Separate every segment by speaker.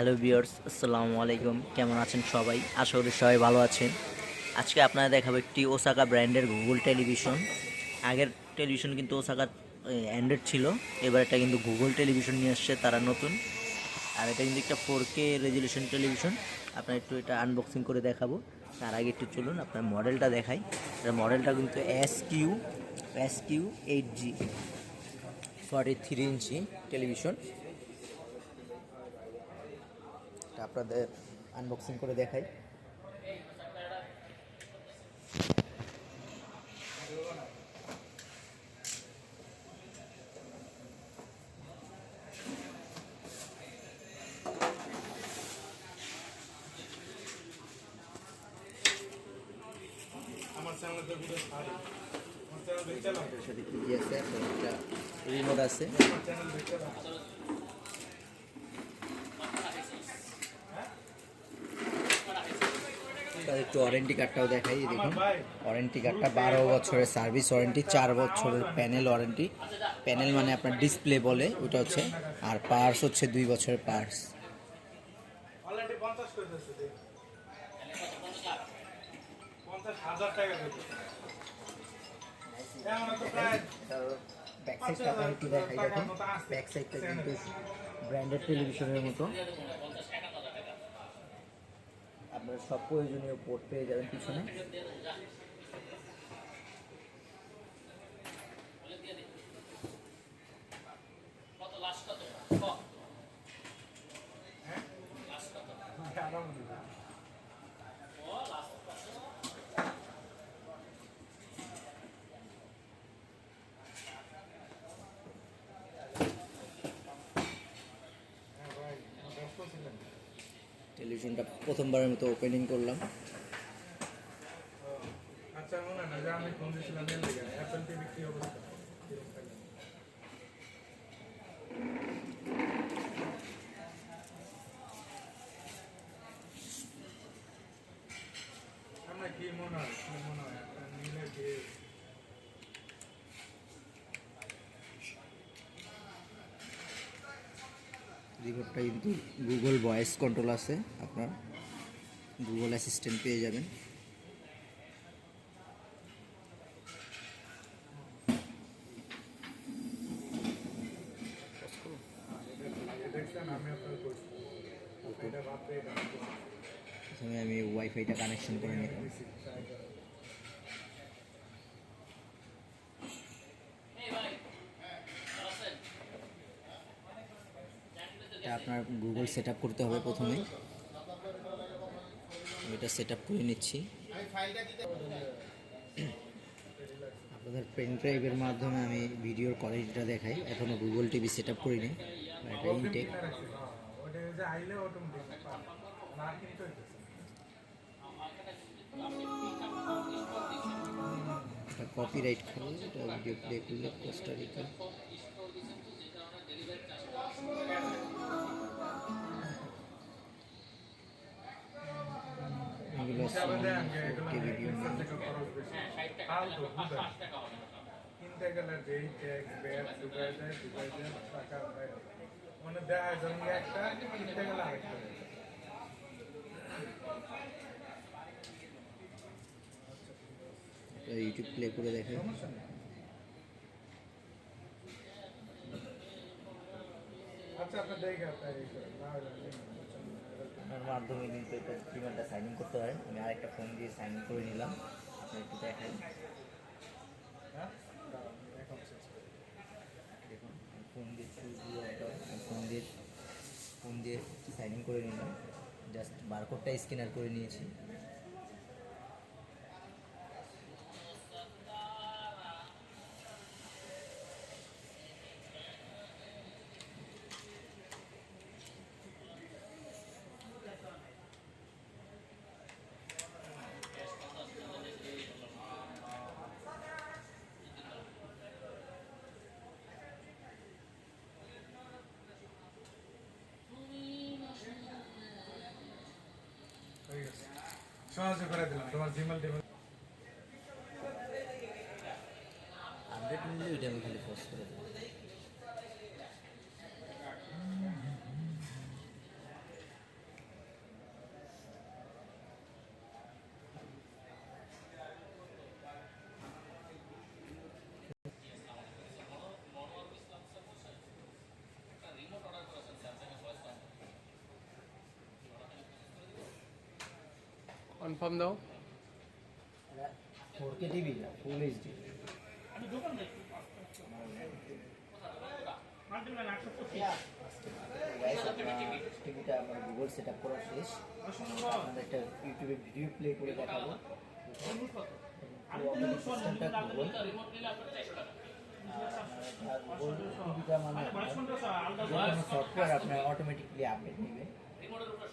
Speaker 1: Hello বিয়ার্স আসসালামু আলাইকুম। কেমন আছেন সবাই? আশা করি সবাই ভালো আছেন। আজকে আপনারা দেখাবো একটি ওসাকা ব্র্যান্ডের গুগল টেলিভিশন আগের টেলিভিশন কিন্তু ওসাকা অ্যান্ড্রয়েড ছিল। এবার এটা কিন্তু গুগল টেলিভিশন নিয়ে আসছে, তারা নতুন। আর এটা কিন্তু একটা ফোর কে রেজলিউশন টেলিভিশন আপনার একটু এটা আনবক্সিং করে দেখাবো। তার আগে একটু চলুন, আপনার মডেলটা দেখাই। এটা মডেলটা কিন্তু S Q S Q eight G forty three inch television এটা আপনাদের আনবক্সিং করে দেখাই।
Speaker 2: আমার চ্যানেল
Speaker 1: কি আছে? একটা রিমোট আছে
Speaker 2: আমার চ্যানেল দেখতে লাগে
Speaker 1: তার একটু ওয়ারেন্টি কার্ডটাও দেখাই দেখুন। ওয়ারেন্টি কার্ডটা বারো বছরের সার্ভিস ওয়ারেন্টি চার বছরের প্যানেল ওয়ারেন্টি প্যানেল মানে আপনার ডিসপ্লে বলে, ওটা হচ্ছে, আর পার্স হচ্ছে দুই বছরের পার্স ব্যাক সাইডটা একটু দেখাই, দেখুন। ব্যাক সাইডটা কিন্তু ব্র্যান্ডেড টেলিভিশনের মতো। আপনারা সব প্রয়োজনীয় পড়তে যাবেন পিছনে। টেলিভিশনটা প্রথমবারের মতো ওপেনিং করলাম।
Speaker 2: কি মনে হয়? মনে হয়? নিলে
Speaker 1: রিমোটটা কিন্তু গুগল ভয়েস কন্ট্রোল আছে, আপনার গুগল অ্যাসিস্ট্যান্ট পেয়ে যাবেন।
Speaker 2: আমি
Speaker 1: ওয়াইফাইটা কানেকশন করে নিলাম। আপনার গুগল সেট আপ করতে হবে প্রথমে। আমি এটা সেট আপ করে নিচ্ছি। আপনাদের পেন ড্রাইভের মাধ্যমে আমি ভিডিওর কোয়ালিটিটা দেখাই। এখনও গুগল টিভি সেট আপ করিনি এটা ইনটেক কপিরাইট খাবে এটা ভিডিও প্লে করলে কোস্টারিকা
Speaker 2: ফালতু বুঝলেন কিনতে গেলে যেই ট্যাক্স ব্যাট ঢুকাই দেয় ঢুকাই দেয় টাকা দেয় মানে দেয় জন্য একটা কিনতে গেলে আরেকটা দেয়।
Speaker 1: ইউটিউব প্লে করে দেখে
Speaker 2: সমস্যা নেই আচ্ছা আপনার দেখে আপনার এই করেন না হলে নিন, বুঝছেন?
Speaker 1: আপনার মাধ্যমে কিন্তু এটা ফিমারটা সাইন ইন করতে পারেন আমি আরেকটা ফোন দিয়ে সাইন ইন করে নিলাম আপনার একটু দেখাই। দেখুন ফোন দিয়ে ফোন দিয়ে ফোন দিয়ে সাইন ইন করে নিলাম জাস্ট বারকোডটা স্ক্যানার করে নিয়েছি
Speaker 2: হয়ে গেছে। সহজে করে দিলাম তোমার জিমেল টিমেল
Speaker 1: আপডেট নিলে ওইটা আমি খালি পোস্ট করে দেবো
Speaker 3: কনফার্ম দাও।
Speaker 1: ফোর কে টিভি না ফুল এইচডি টিভিটা আমার গুগল সেট আপ করা শেষ। আপনাদের একটা ইউটিউবে ভিডিও প্লে করে দেখাবো। মানে সফটওয়্যার আপনার অটোমেটিকলি আপডেট নেবে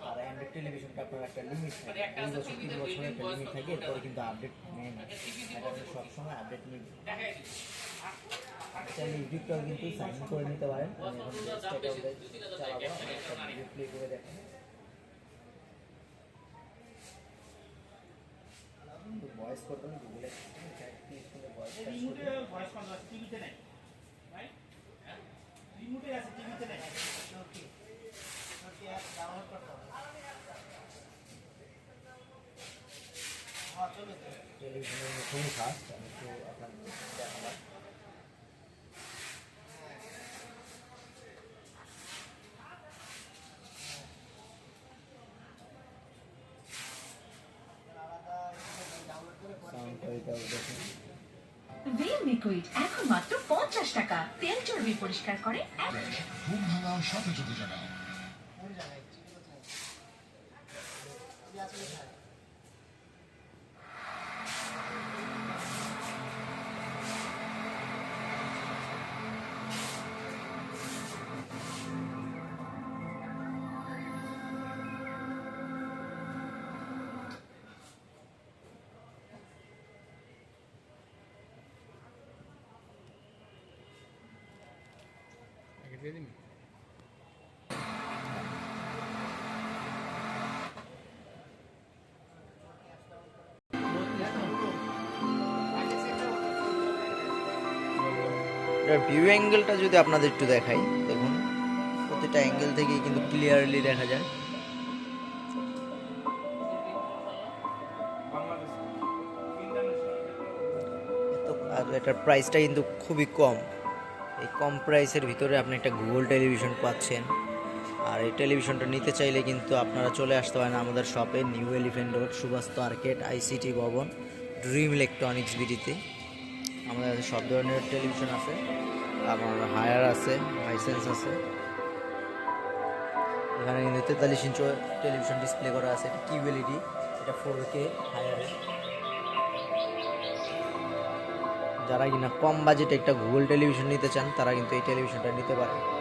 Speaker 1: আর অ্যান্ড্রয়েড টেলিভিশনটা আপনার একটা লিমিট থাকে দুই বছর তিন বছরের একটা লিমিট থাকে এরপরে কিন্তু আপডেট নেয় না এটা সবসময় আপডেট নেবেন চাইলে ইউটিউবটাও কিন্তু সাইন করে নিতে পারেন। আমি এখন চালাবো একটা প্লে করে দেখেন। ভয়েস করবেন গুগলে খুবই ফাস্ট আমি একটু
Speaker 4: ভিম লিকুইড এখন মাত্র পঞ্চাশ টাকা। তেল চর্বি পরিষ্কার করে
Speaker 3: দিন
Speaker 1: এটার ভিউ অ্যাঙ্গেলটা যদি আপনাদের একটু দেখাই, দেখুন, প্রতিটা অ্যাঙ্গেল থেকেই কিন্তু ক্লিয়ারলি দেখা যায়। আর এটার প্রাইসটা কিন্তু খুবই কম। এই কম প্রাইসের ভিতরে আপনি একটা গুগল টেলিভিশন পাচ্ছেন। আর এই টেলিভিশনটা নিতে চাইলে কিন্তু আপনারা চলে আসতে পারেন আমাদের শপে new elephant road Subastu arcade ICT ভবন ড্রিম ইলেকট্রনিক্স বিডিতে আমাদের কাছে সব ধরনের টেলিভিশন আছে। আপনার হায়ার আছে লাইসেন্স আছে। এখানে কিন্তু তেতাল্লিশ ইঞ্চ টেলিভিশন ডিসপ্লে করা আছে। এটা কিউএলইডি এটা ফোর কে হায়ারে যারা কিনা কম বাজেটে একটা গুগল টেলিভিশন নিতে চান, তারা কিন্তু এই টেলিভিশনটা নিতে পারে।